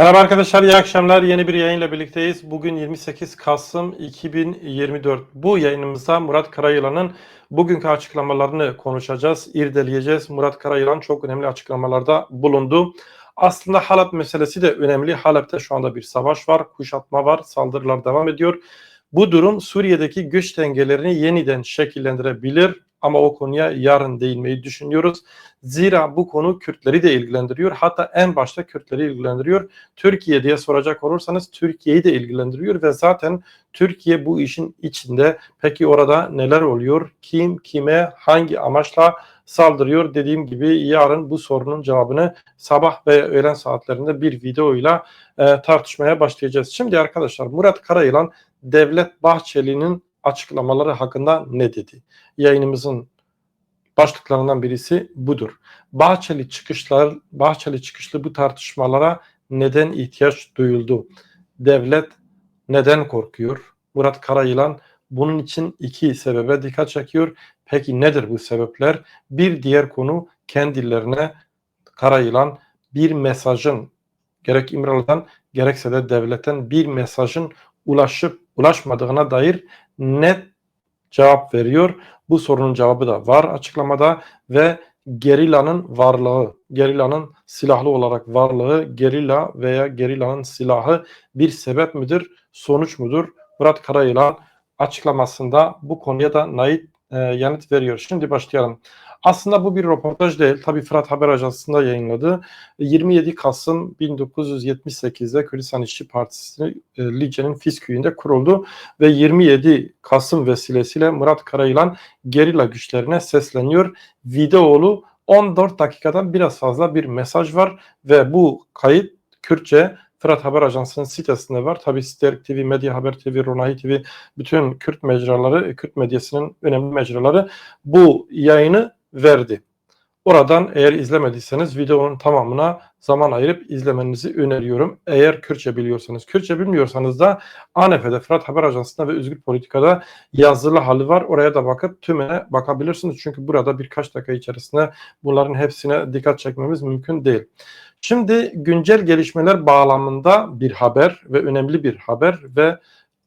Merhaba arkadaşlar, iyi akşamlar. Yeni bir yayınla birlikteyiz. Bugün 28 Kasım 2024. Bu yayınımızda Murat Karayılan'ın bugünkü açıklamalarını konuşacağız, irdeleyeceğiz. Murat Karayılan çok önemli açıklamalarda bulundu. Aslında Halep meselesi de önemli. Halep'te şu anda bir savaş var, kuşatma var, saldırılar devam ediyor. Bu durum Suriye'deki güç dengelerini yeniden şekillendirebilir ama o konuya yarın değinmeyi düşünüyoruz. Zira bu konu Kürtleri de ilgilendiriyor. Hatta en başta Kürtleri ilgilendiriyor. Türkiye diye soracak olursanız Türkiye'yi de ilgilendiriyor ve zaten Türkiye bu işin içinde. Peki orada neler oluyor? Kim kime hangi amaçla saldırıyor? Dediğim gibi yarın bu sorunun cevabını sabah ve öğlen saatlerinde bir videoyla e, tartışmaya başlayacağız. Şimdi arkadaşlar Murat Karayılan Devlet Bahçeli'nin açıklamaları hakkında ne dedi? Yayınımızın başlıklarından birisi budur. Bahçeli çıkışlar, Bahçeli çıkışlı bu tartışmalara neden ihtiyaç duyuldu? Devlet neden korkuyor? Murat Karayılan bunun için iki sebebe dikkat çekiyor. Peki nedir bu sebepler? Bir diğer konu kendilerine Karayılan bir mesajın gerek İmralı'dan gerekse de devletten bir mesajın ulaşıp ulaşmadığına dair net cevap veriyor. Bu sorunun cevabı da var açıklamada ve gerilanın varlığı, gerilanın silahlı olarak varlığı, gerilla veya gerilanın silahı bir sebep midir, sonuç mudur? Murat Karayılan açıklamasında bu konuya da Nait e, yanıt veriyor. Şimdi başlayalım. Aslında bu bir röportaj değil. Tabii Fırat Haber Ajansı'nda yayınladı. 27 Kasım 1978'de Kürdistan İşçi Partisi e, Lice'nin Fisküyü'nde kuruldu ve 27 Kasım vesilesiyle Murat Karayılan gerilla güçlerine sesleniyor. Videolu 14 dakikadan biraz fazla bir mesaj var ve bu kayıt Kürtçe Fırat Haber Ajansı'nın sitesinde var. Tabi Sterk TV, Medya Haber TV, Ronahi TV bütün Kürt mecraları, Kürt medyasının önemli mecraları bu yayını verdi. Oradan eğer izlemediyseniz videonun tamamına zaman ayırıp izlemenizi öneriyorum. Eğer Kürtçe biliyorsanız. Kürtçe bilmiyorsanız da ANF'de, Fırat Haber Ajansı'nda ve Özgür Politika'da yazılı hali var. Oraya da bakıp tümüne bakabilirsiniz. Çünkü burada birkaç dakika içerisinde bunların hepsine dikkat çekmemiz mümkün değil. Şimdi güncel gelişmeler bağlamında bir haber ve önemli bir haber ve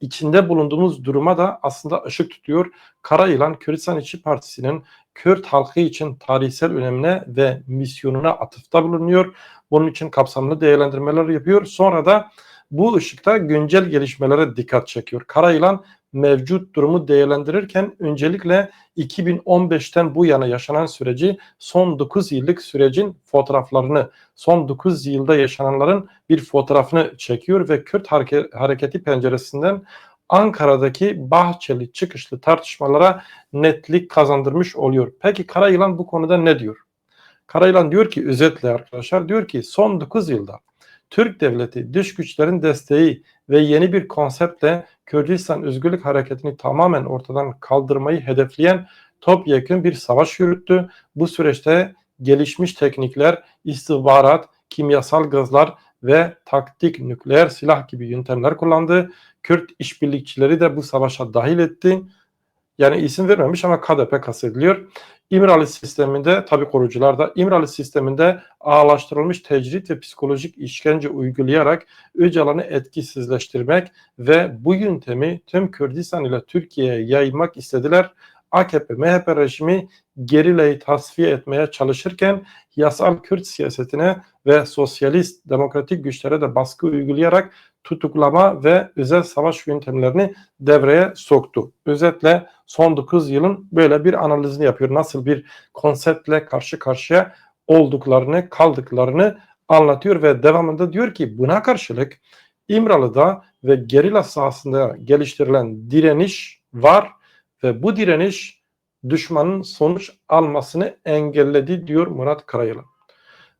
içinde bulunduğumuz duruma da aslında ışık tutuyor. Karayılan Kürdistan İşçi Partisi'nin Kürt halkı için tarihsel önemine ve misyonuna atıfta bulunuyor. Bunun için kapsamlı değerlendirmeler yapıyor. Sonra da bu ışıkta güncel gelişmelere dikkat çekiyor. Karayılan mevcut durumu değerlendirirken öncelikle 2015'ten bu yana yaşanan süreci son 9 yıllık sürecin fotoğraflarını, son 9 yılda yaşananların bir fotoğrafını çekiyor ve Kürt hareketi penceresinden Ankara'daki Bahçeli çıkışlı tartışmalara netlik kazandırmış oluyor. Peki Karayılan bu konuda ne diyor? Karayılan diyor ki özetle arkadaşlar diyor ki son 9 yılda Türk devleti dış güçlerin desteği ve yeni bir konseptle Kürdistan Özgürlük Hareketi'ni tamamen ortadan kaldırmayı hedefleyen topyekun bir savaş yürüttü. Bu süreçte gelişmiş teknikler, istihbarat, kimyasal gazlar ve taktik nükleer silah gibi yöntemler kullandı. Kürt işbirlikçileri de bu savaşa dahil etti. Yani isim vermemiş ama KDP kastediliyor. İmralı sisteminde tabi korucular da İmralı sisteminde ağlaştırılmış tecrit ve psikolojik işkence uygulayarak Öcalan'ı etkisizleştirmek ve bu yöntemi tüm Kürdistan ile Türkiye'ye yaymak istediler. AKP, MHP rejimi gerileyi tasfiye etmeye çalışırken yasal Kürt siyasetine ve sosyalist demokratik güçlere de baskı uygulayarak tutuklama ve özel savaş yöntemlerini devreye soktu. Özetle son 9 yılın böyle bir analizini yapıyor. Nasıl bir konseptle karşı karşıya olduklarını, kaldıklarını anlatıyor ve devamında diyor ki buna karşılık İmralı'da ve gerilla sahasında geliştirilen direniş var ve bu direniş düşmanın sonuç almasını engelledi diyor Murat Karayılan.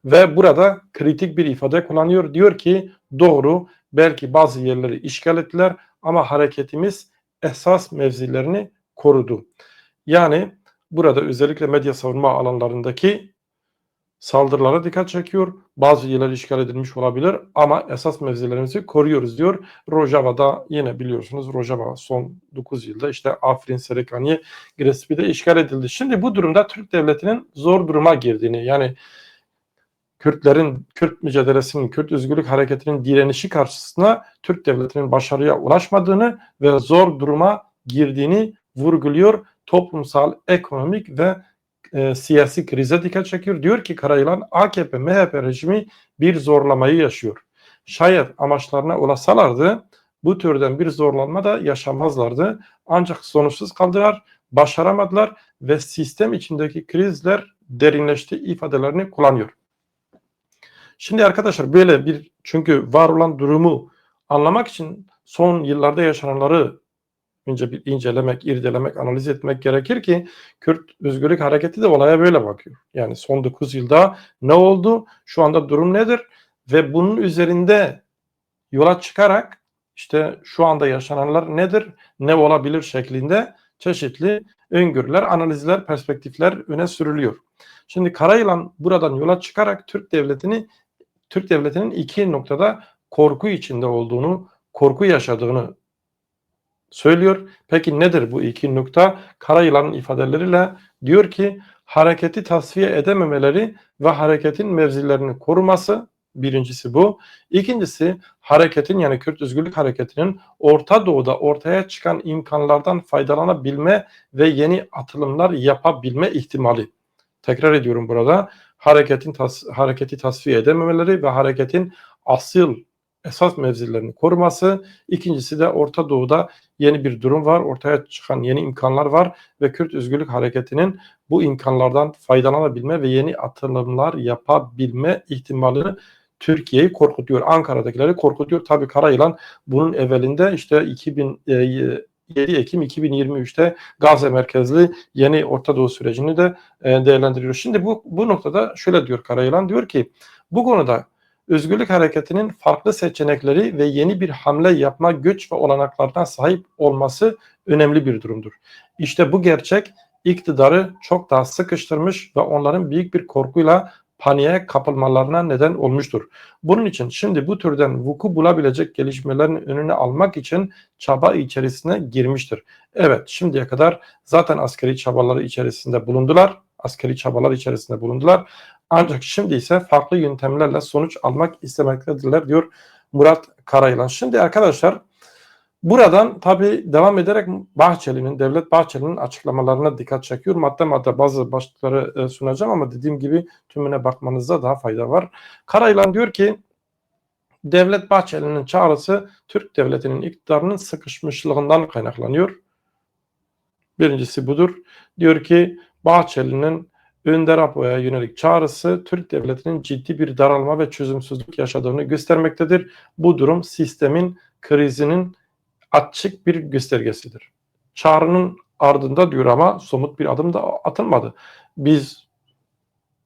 Ve burada kritik bir ifade kullanıyor. Diyor ki doğru belki bazı yerleri işgal ettiler ama hareketimiz esas mevzilerini korudu. Yani burada özellikle medya savunma alanlarındaki saldırılara dikkat çekiyor. Bazı yerler işgal edilmiş olabilir ama esas mevzilerimizi koruyoruz diyor. Rojava'da yine biliyorsunuz Rojava son 9 yılda işte Afrin, Serekaniye, Grespi'de işgal edildi. Şimdi bu durumda Türk devletinin zor duruma girdiğini yani Kürtlerin, Kürt mücadelesinin, Kürt özgürlük hareketinin direnişi karşısında Türk devletinin başarıya ulaşmadığını ve zor duruma girdiğini vurguluyor. Toplumsal, ekonomik ve e, siyasi krize dikkat çekiyor. Diyor ki Karayılan AKP, MHP rejimi bir zorlamayı yaşıyor. Şayet amaçlarına ulaşsalardı bu türden bir zorlanma da yaşamazlardı. Ancak sonuçsuz kaldılar, başaramadılar ve sistem içindeki krizler derinleşti ifadelerini kullanıyor. Şimdi arkadaşlar böyle bir çünkü var olan durumu anlamak için son yıllarda yaşananları önce bir incelemek, irdelemek, analiz etmek gerekir ki Kürt Özgürlük Hareketi de olaya böyle bakıyor. Yani son 9 yılda ne oldu? Şu anda durum nedir? Ve bunun üzerinde yola çıkarak işte şu anda yaşananlar nedir, ne olabilir şeklinde çeşitli öngörüler, analizler, perspektifler öne sürülüyor. Şimdi Karayılan buradan yola çıkarak Türk devletini Türk devletinin iki noktada korku içinde olduğunu, korku yaşadığını söylüyor. Peki nedir bu iki nokta? Karayılan'ın ifadeleriyle diyor ki hareketi tasfiye edememeleri ve hareketin mevzilerini koruması birincisi bu. İkincisi hareketin yani Kürt Özgürlük Hareketi'nin Orta Doğu'da ortaya çıkan imkanlardan faydalanabilme ve yeni atılımlar yapabilme ihtimali. Tekrar ediyorum burada hareketin tas hareketi tasfiye edememeleri ve hareketin asıl esas mevzilerini koruması. İkincisi de Orta Doğu'da yeni bir durum var. Ortaya çıkan yeni imkanlar var ve Kürt Özgürlük Hareketi'nin bu imkanlardan faydalanabilme ve yeni atılımlar yapabilme ihtimalini Türkiye'yi korkutuyor. Ankara'dakileri korkutuyor. Tabii Karayılan bunun evvelinde işte 2000 7 Ekim 2023'te Gazze merkezli yeni Orta Doğu sürecini de e, değerlendiriyor. Şimdi bu, bu noktada şöyle diyor Karayılan diyor ki bu konuda özgürlük hareketinin farklı seçenekleri ve yeni bir hamle yapma güç ve olanaklardan sahip olması önemli bir durumdur. İşte bu gerçek iktidarı çok daha sıkıştırmış ve onların büyük bir korkuyla paniğe kapılmalarına neden olmuştur. Bunun için şimdi bu türden vuku bulabilecek gelişmelerin önüne almak için çaba içerisine girmiştir. Evet şimdiye kadar zaten askeri çabaları içerisinde bulundular. Askeri çabalar içerisinde bulundular. Ancak şimdi ise farklı yöntemlerle sonuç almak istemektedirler diyor Murat Karayılan. Şimdi arkadaşlar Buradan tabi devam ederek Bahçeli'nin, Devlet Bahçeli'nin açıklamalarına dikkat çekiyor. Madde madde bazı başlıkları e, sunacağım ama dediğim gibi tümüne bakmanızda daha fayda var. Karayılan diyor ki Devlet Bahçeli'nin çağrısı Türk devletinin iktidarının sıkışmışlığından kaynaklanıyor. Birincisi budur. Diyor ki Bahçeli'nin Önder Apo'ya yönelik çağrısı Türk devletinin ciddi bir daralma ve çözümsüzlük yaşadığını göstermektedir. Bu durum sistemin krizinin açık bir göstergesidir. Çağrının ardında diyor ama somut bir adım da atılmadı. Biz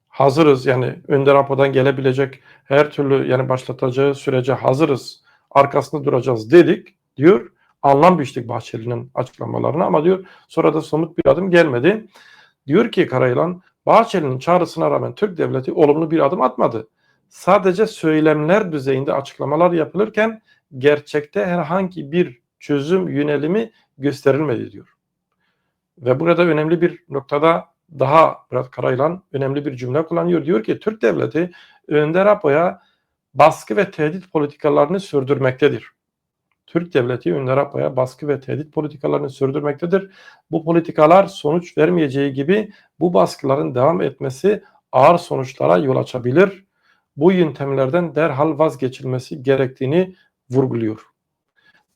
hazırız yani Önder Apo'dan gelebilecek her türlü yani başlatacağı sürece hazırız. Arkasında duracağız dedik diyor. Anlam biçtik Bahçeli'nin açıklamalarına ama diyor sonra da somut bir adım gelmedi. Diyor ki Karayılan Bahçeli'nin çağrısına rağmen Türk devleti olumlu bir adım atmadı. Sadece söylemler düzeyinde açıklamalar yapılırken gerçekte herhangi bir çözüm yönelimi gösterilmedi diyor. Ve burada önemli bir noktada daha Murat Karayılan önemli bir cümle kullanıyor. Diyor ki Türk devleti Önder Apo'ya baskı ve tehdit politikalarını sürdürmektedir. Türk devleti Önder Apo'ya baskı ve tehdit politikalarını sürdürmektedir. Bu politikalar sonuç vermeyeceği gibi bu baskıların devam etmesi ağır sonuçlara yol açabilir. Bu yöntemlerden derhal vazgeçilmesi gerektiğini vurguluyor.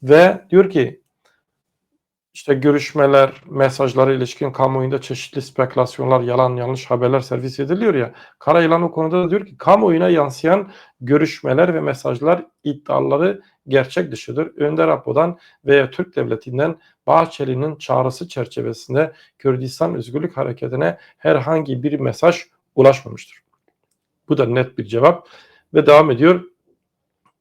Ve diyor ki işte görüşmeler, mesajlara ilişkin kamuoyunda çeşitli spekülasyonlar, yalan yanlış haberler servis ediliyor ya. Karayılan o konuda da diyor ki kamuoyuna yansıyan görüşmeler ve mesajlar iddiaları gerçek dışıdır. Önder Apo'dan veya Türk Devleti'nden Bahçeli'nin çağrısı çerçevesinde Kürdistan Özgürlük Hareketi'ne herhangi bir mesaj ulaşmamıştır. Bu da net bir cevap ve devam ediyor.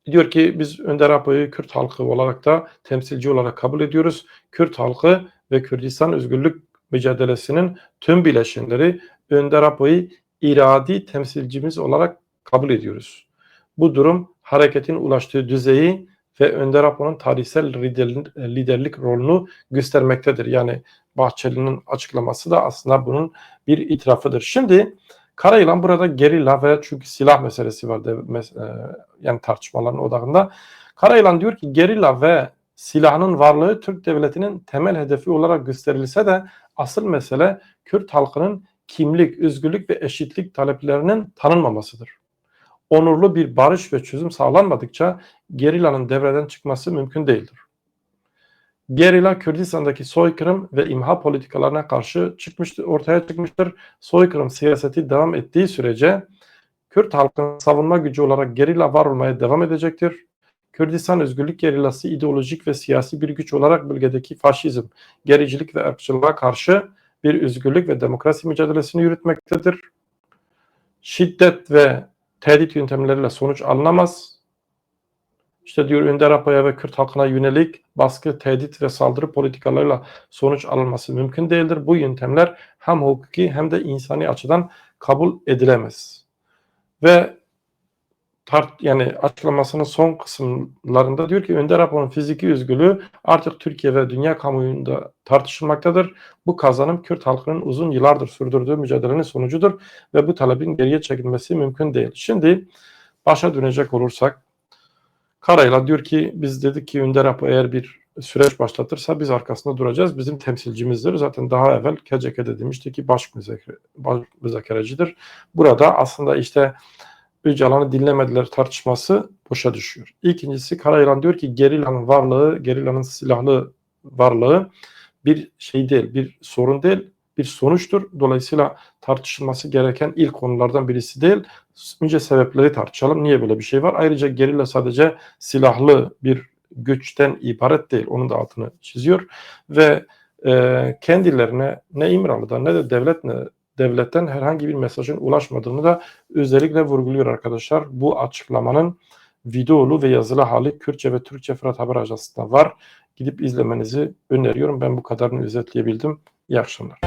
Diyor ki biz Önder Apo'yu Kürt halkı olarak da temsilci olarak kabul ediyoruz. Kürt halkı ve Kürdistan özgürlük mücadelesinin tüm bileşenleri Önder Apo'yu iradi temsilcimiz olarak kabul ediyoruz. Bu durum hareketin ulaştığı düzeyi ve Önder Apo'nun tarihsel liderlik rolünü göstermektedir. Yani Bahçeli'nin açıklaması da aslında bunun bir itirafıdır. Şimdi Karayılan burada gerilla ve çünkü silah meselesi var de, mes- e, yani tartışmaların odağında. Karayılan diyor ki gerilla ve silahının varlığı Türk devletinin temel hedefi olarak gösterilse de asıl mesele Kürt halkının kimlik, özgürlük ve eşitlik taleplerinin tanınmamasıdır. Onurlu bir barış ve çözüm sağlanmadıkça gerillanın devreden çıkması mümkün değildir. Gerilla Kürdistan'daki soykırım ve imha politikalarına karşı çıkmıştır, ortaya çıkmıştır. Soykırım siyaseti devam ettiği sürece Kürt halkının savunma gücü olarak gerilla var olmaya devam edecektir. Kürdistan Özgürlük Gerillası ideolojik ve siyasi bir güç olarak bölgedeki faşizm, gericilik ve ırkçılığa karşı bir özgürlük ve demokrasi mücadelesini yürütmektedir. Şiddet ve tehdit yöntemleriyle sonuç alınamaz. İşte diyor Önder Apa'ya ve Kürt halkına yönelik baskı, tehdit ve saldırı politikalarıyla sonuç alınması mümkün değildir. Bu yöntemler hem hukuki hem de insani açıdan kabul edilemez. Ve tart yani açıklamasının son kısımlarında diyor ki Önder Apo'nun fiziki özgürlüğü artık Türkiye ve dünya kamuoyunda tartışılmaktadır. Bu kazanım Kürt halkının uzun yıllardır sürdürdüğü mücadelenin sonucudur ve bu talebin geriye çekilmesi mümkün değil. Şimdi başa dönecek olursak Karayla diyor ki biz dedik ki Önder Apo eğer bir süreç başlatırsa biz arkasında duracağız. Bizim temsilcimizdir. Zaten daha evvel KCK'de demişti ki baş, müzakere, baş müzakerecidir. Burada aslında işte Öcalan'ı dinlemediler tartışması boşa düşüyor. İkincisi Karayılan diyor ki gerillanın varlığı, gerillanın silahlı varlığı bir şey değil, bir sorun değil, bir sonuçtur. Dolayısıyla tartışılması gereken ilk konulardan birisi değil. Önce sebepleri tartışalım. Niye böyle bir şey var? Ayrıca gerilla sadece silahlı bir güçten ibaret değil. Onun da altını çiziyor. Ve e, kendilerine ne İmralı'dan ne de devlet ne devletten herhangi bir mesajın ulaşmadığını da özellikle vurguluyor arkadaşlar. Bu açıklamanın videolu ve yazılı hali Kürtçe ve Türkçe Fırat Haber Ajansı'nda var. Gidip izlemenizi öneriyorum. Ben bu kadarını özetleyebildim. İyi akşamlar.